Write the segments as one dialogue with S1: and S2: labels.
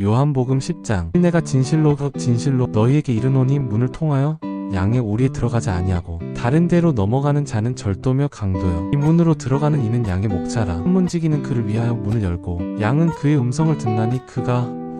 S1: 요한복음 10장. 내가 진실로 진실로 너희에게 이르노니 문을 통하여 양의 오리에 들어가지 아니하고 다른 데로 넘어가는 자는 절도며 강도요. 이 문으로 들어가는 이는 양의 목자라. 문지기는 그를 위하여 문을 열고 양은 그의 음성을 듣나니 그가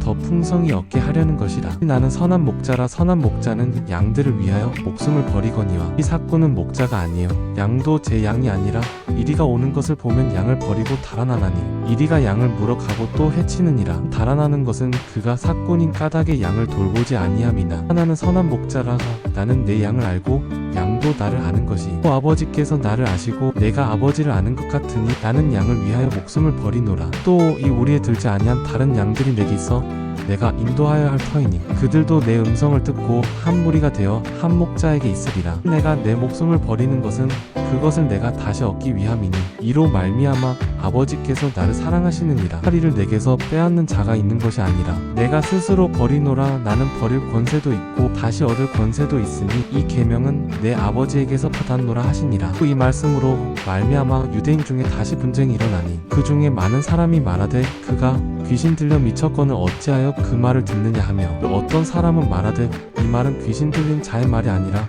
S1: 더 풍성히 얻게 하려는 것이라 나는 선한 목자라 선한 목자는 양들을 위하여 목숨을 버리거니와 이 사꾼은 목자가 아니요. 양도 제 양이 아니라 이리가 오는 것을 보면 양을 버리고 달아나나니 이리가 양을 물어가고 또 해치느니라. 달아나는 것은 그가 사꾼인 까닭의 양을 돌보지 아니함이나 하나는 선한 목자라. 나는 내 양을 알고 양도 나를 아는 것이 또 아버지께서 나를 아시고 내가 아버지를 아는 것 같으니 나는 양을 위하여 목숨을 버리노라. 또 이 우리에 들지 아니한 다른 양들이 내게 있어 내가 인도하여야 할 터이니 그들도 내 음성을 듣고 한 무리가 되어 한 목자에게 있으리라. 내가 내 목숨을 버리는 것은 그것을 내가 다시 얻기 위함이니 이로 말미암아 아버지께서 나를 사랑하시느니라. 파리를 내게서 빼앗는 자가 있는 것이 아니라 내가 스스로 버리노라. 나는 버릴 권세도 있고 다시 얻을 권세도 있으니 이 계명은 내 아버지에게서 받았노라 하시니라. 또이 말씀으로 말미암아 유대인 중에 다시 분쟁이 일어나니 그 중에 많은 사람이 말하되 그가 귀신 들려 미쳤거늘 어찌하여 그 말을 듣느냐 하며 또 어떤 사람은 말하되 이 말은 귀신 들린 자의 말이 아니라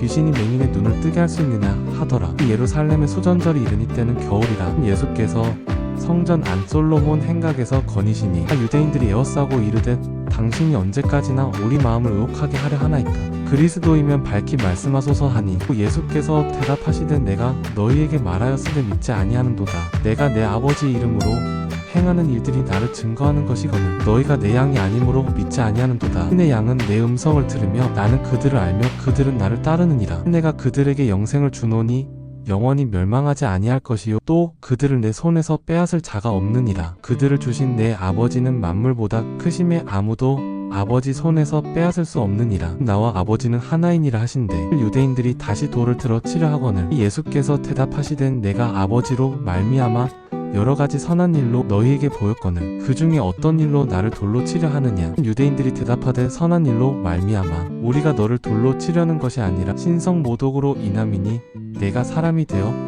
S1: 귀신이 맹인의 눈을 뜨게 할 수 있느냐 하더라. 이 예루살렘의 수전절이 이르니 때는 겨울이라 예수께서 성전 안솔로몬 행각에서 거니시니 아, 유대인들이 에워싸고 이르되 당신이 언제까지나 우리 마음을 의혹하게 하려 하나이까 그리스도이면 밝히 말씀하소서 하니 또 예수께서 대답하시되 내가 너희에게 말하였으되 믿지 아니하는도다. 내가 내 아버지 이름으로 행하는 일들이 나를 증거하는 것이거늘 너희가 내 양이 아니므로 믿지 아니하는도다. 내 양은 내 음성을 들으며 나는 그들을 알며 그들은 나를 따르느니라. 내가 그들에게 영생을 주노니 영원히 멸망하지 아니할 것이요. 또 그들을 내 손에서 빼앗을 자가 없느니라. 그들을 주신 내 아버지는 만물보다 크심에 아무도 아버지 손에서 빼앗을 수 없느니라 나와 아버지는 하나이니라 하신대. 유대인들이 다시 돌을 들어 치려 하거늘 예수께서 대답하시되 내가 아버지로 말미암아 여러 가지 선한 일로 너희에게 보였거늘 그 중에 어떤 일로 나를 돌로 치려 하느냐? 유대인들이 대답하되 선한 일로 말미암아 우리가 너를 돌로 치려는 것이 아니라 신성 모독으로 인함이니 내가 사람이 되어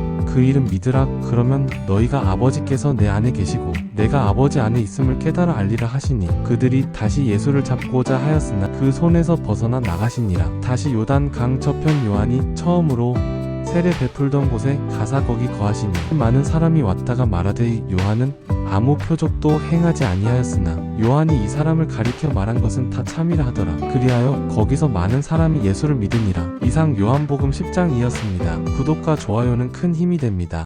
S1: 그 일은 믿으라. 그러면 너희가 아버지께서 내 안에 계시고 내가 아버지 안에 있음을 깨달아 알리라 하시니 그들이 다시 예수를 잡고자 하였으나 그 손에서 벗어나 나가시니라. 다시 요단 강 저편 요한이 처음으로 세례 베풀던 곳에 가사 거기 거하시니 많은 사람이 왔다가 말하되 요한은 아무 표적도 행하지 아니하였으나 요한이 이 사람을 가리켜 말한 것은 다 참이라 하더라. 그리하여 거기서 많은 사람이 예수를 믿으니라. 이상 요한복음 10장이었습니다. 구독과 좋아요는 큰 힘이 됩니다